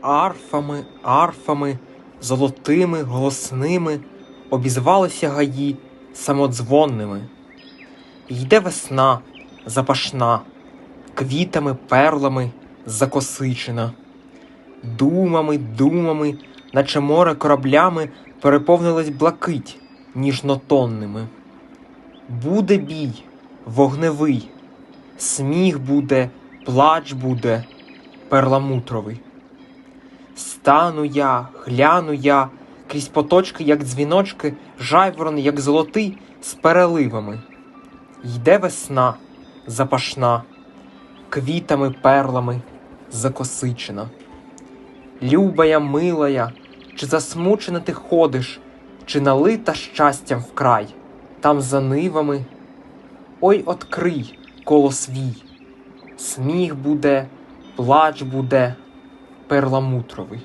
арфами, арфами, золотими, голосними обізвалися гаї самодзвонними. Йде весна запашна, квітами, перлами закосичена. Думами, думами, наче море кораблями переповнилась блакить ніжнотонними. Буде бій, вогневий, сміх буде, плач буде, перламутровий. Стану я, гляну я, крізь поточки, як дзвіночки, жайворон, як золотий, з переливами. Йде весна запашна, квітами, перлами закосичена. Любая, милая, чи засмучена ти ходиш, чи налита щастям вкрай, там за нивами. Ой, открий коло свій, сміх буде, плач буде, перламутровий.